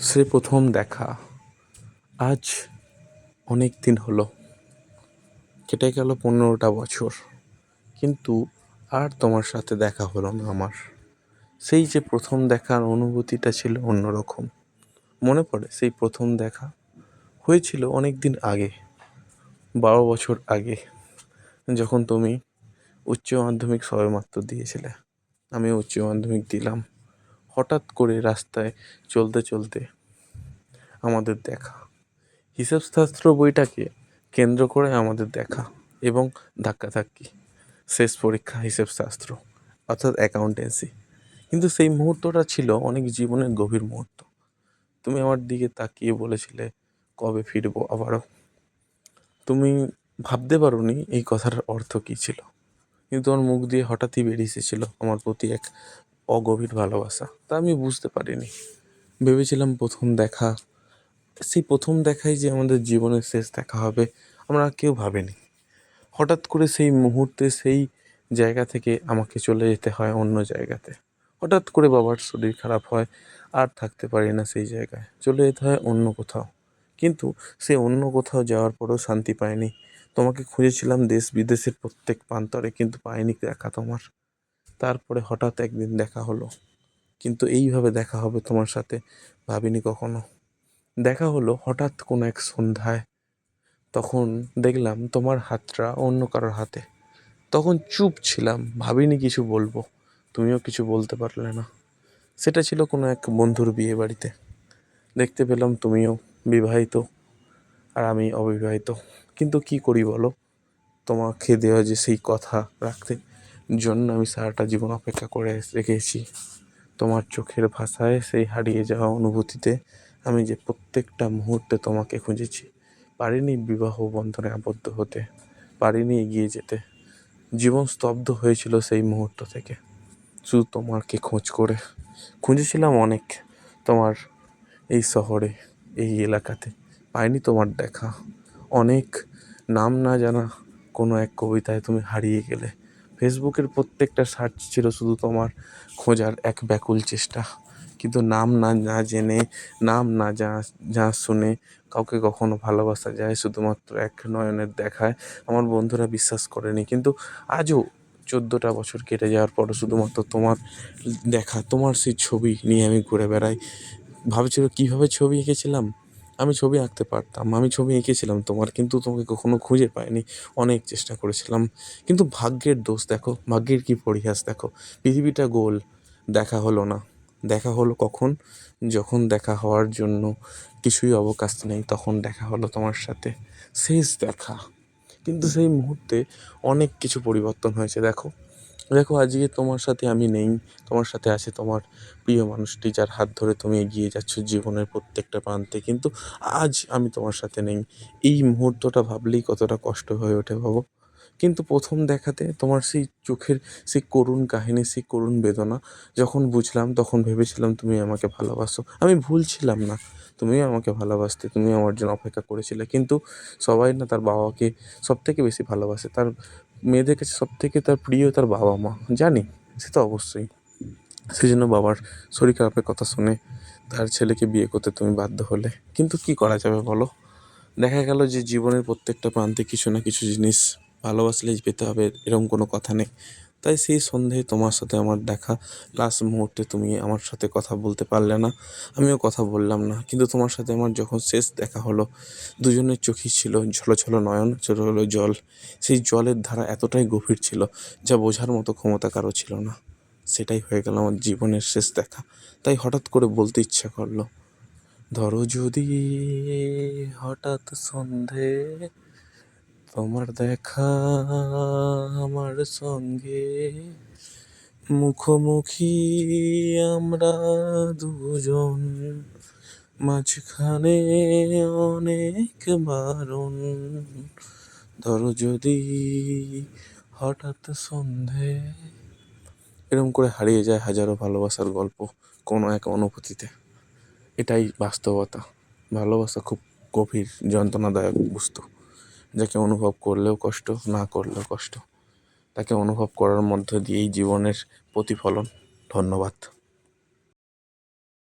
সে প্রথম দেখা। আজ অনেক দিন হলো। কেটে গেল পনেরোটা বছর। কিন্তু আর তোমার সাথে দেখা হলো না আমার। সেই যে প্রথম দেখার অনুভূতিটা ছিল অন্য রকম মনে পড়ে, সেই প্রথম দেখা হয়েছিল অনেক দিন আগে, বারো বছর আগে, যখন তুমি উচ্চ মাধ্যমিক সবেমাত্র দিয়েছিলে। আমি উচ্চ মাধ্যমিক দিলাম। হঠাৎ করে রাস্তায় চলতে চলতে আমাদের দেখা। হিসাবশাস্ত্র বইটাকে কেন্দ্র করে আমাদের দেখা এবং ধাক্কাধাক্কি। শেষ পরীক্ষা হিসেবশাস্ত্র, অর্থাৎ অ্যাকাউন্টেন্সি কিন্তু সেই মুহূর্তটা ছিল অনেক জীবনের গভীর মুহূর্ত। তুমি আমার দিকে তাকিয়ে বলেছিলে, কবে ফিরবো আবারও? তুমি ভাবতে পারোনি এই কথাটার অর্থ কী ছিল। কিন্তু তোমার মুখ দিয়ে হঠাৎই বেরিয়ে এসেছিল আমার প্রতি এক অগভীর ভালোবাসা। তা আমি বুঝতে পারিনি। ভেবেছিলাম প্রথম দেখা। সেই প্রথম দেখাই যে আমাদের জীবনের শেষ দেখা হবে, আমরা কেউ ভাবিনি। হঠাৎ করে সেই মুহূর্তে সেই জায়গা থেকে আমাকে চলে যেতে হয় অন্য জায়গাতে। হঠাৎ করে বাবার শরীর খারাপ হয়, আর থাকতে পারি না সেই জায়গায়। চলে যেতে হয় অন্য কোথাও। কিন্তু সে অন্য কোথাও যাওয়ার পরেও শান্তি পায়নি তোমাকে খুঁজেছিলাম দেশ বিদেশের প্রত্যেক প্রান্তরে, কিন্তু পাইনি দেখা তোমার। তারপরে হঠাৎ একদিন দেখা হলো। কিন্তু এইভাবে দেখা হবে তোমার সাথে ভাবিনি কখনো। দেখা হলো হঠাৎ কোনো এক সন্ধ্যায়। তখন দেখলাম তোমার হাতটা অন্য কারোর হাতে। তখন চুপ ছিলাম, ভাবিনি কিছু বলব। তুমিও কিছু বলতে পারলে না। সেটা ছিল কোনো এক বন্ধুর বিয়ে বাড়িতে। দেখতে পেলাম তুমিও বিবাহিত আর আমি অবিবাহিত। কিন্তু কি করি বলো? তোমাকে দেওয়া যে সেই কথা রাখতে জন্য আমি সারাটা জীবন অপেক্ষা করে রেখেছি। তোমার চোখের ভাষায় সেই হারিয়ে যাওয়া অনুভূতিতে আমি যে প্রত্যেকটা মুহূর্তে তোমাকে খুঁজেছি, পারিনি বিবাহ বন্ধনে আবদ্ধ হতে, পারিনি এগিয়ে যেতে। জীবন স্তব্ধ হয়েছিল সেই মুহূর্ত থেকে। শুধু তোমাকে খোঁজ করে খুঁজেছিলাম অনেক তোমার এই শহরে, এই এলাকাতে। পাইনি তোমার দেখা। অনেক নাম না জানা কোনো এক কবিতায় তুমি হারিয়ে গেলে। ফেসবুকের প্রত্যেকটা সার্চ ছিল শুধু তোমার খোঁজার এক ব্যাকুল চেষ্টা। কিন্তু নাম না না জেনে, নাম না যা যা শুনে কাউকে কখনো ভালোবাসা যায়, শুধুমাত্র এক নয়নের দেখায়। আমার বন্ধুরা বিশ্বাস করেনি। কিন্তু আজও চোদ্দোটা বছর কেটে যাওয়ার পরও শুধুমাত্র তোমার দেখা, তোমার সেই ছবি নিয়ে আমি ঘুরে বেড়াই। ভাবছিল কীভাবে ছবি এঁকেছিলাম? আমি ছবি আঁকতে পারতাম, আমি ছবি এঁকেছিলাম তোমার, কিন্তু তোমাকে কখনো খুঁজে পাইনি। অনেক চেষ্টা করেছিলাম। কিন্তু ভাগ্যের দোষ দেখো, ভাগ্যের কী পরিহাস দেখো। পৃথিবীটা গোল, দেখা হলো না। দেখা হলো কখন? যখন দেখা হওয়ার জন্য কিছুই অবকাশ নেই, তখন দেখা হলো তোমার সাথে। শেষ দেখা। কিন্তু সেই মুহূর্তে অনেক কিছু পরিবর্তন হয়েছে, দেখো। দেখো, আজকে তোমার সাথে আমি নেই। তোমার সাথে আছে তোমার প্রিয় মানুষটি যার হাত ধরে তুমি এগিয়ে যাচ্ছ জীবনের প্রত্যেকটা প্রান্তে। কিন্তু আজ আমি তোমার সাথে নেই। এই মুহূর্তটা ভাবলেই কতটা কষ্ট হয়ে ওঠে ভাবো। কিন্তু প্রথম দেখাতে তোমার সেই চোখের সেই করুণ কাহিনী, সেই করুণ বেদনা, যখন বুঝলাম, তখন ভেবেছিলাম তুমি আমাকে ভালোবাসো। আমি ভুল ছিলাম না তুমিও আমাকে ভালোবাসতে, তুমি আমার জন্য অপেক্ষা করেছিলে। কিন্তু সবাই না তার বাবাকে সব থেকে বেশি ভালোবাসে। তার মেয়েদের কাছে সব থেকে তার প্রিয় তার বাবা মা, জানি, সে তো অবশ্যই। সেই জন্য বাবার শরীর খারাপের কথা শুনে তার ছেলেকে বিয়ে করতে তুমি বাধ্য হলে। কিন্তু কি করা যাবে বলো? দেখা গেল যে জীবনের প্রত্যেকটা প্রান্তে কিছু না কিছু জিনিস ভালোবাসলেই পেতে হবে, এরকম কোনো কথা নেই। তাই সেই সন্ধ্যায় তোমার সাথে আমার দেখা। লাস্ট মুহূর্তে তুমি আমার সাথে কথা বলতে পারলে না। আমিও কথা বললাম না। কিন্তু তোমার সাথে আমার যখন শেষ দেখা হলো, দুজনের চোখই ছিল ঝলো ঝলো নয়ন ছোটো হলো জল। সেই জলের ধারা এতটাই গভীর ছিল যা বোঝার মতো ক্ষমতা কারও ছিল না। সেটাই হয়ে গেল আমার জীবনের শেষ দেখা। তাই হঠাৎ করে বলতে ইচ্ছা করল, ধরো যদি হঠাৎ সন্ধে তোমার দেখা আমার সঙ্গে। মুখোমুখি আমরা দুজন, মাঝখানে অনেক বারণ। ধরো যদি হঠাৎ সন্ধে, এরকম করে হারিয়ে যায় হাজারো ভালোবাসার গল্প কোনো এক অনুভূতিতে। এটাই বাস্তবতা। ভালোবাসা খুব গভীর, যন্ত্রণাদায়ক বস্তু। যাকে অনুভব করলেও কষ্ট, না করলেও কষ্ট। তাকে অনুভব করার মধ্য দিয়েই জীবনের প্রতিফলন। ধন্যবাদ।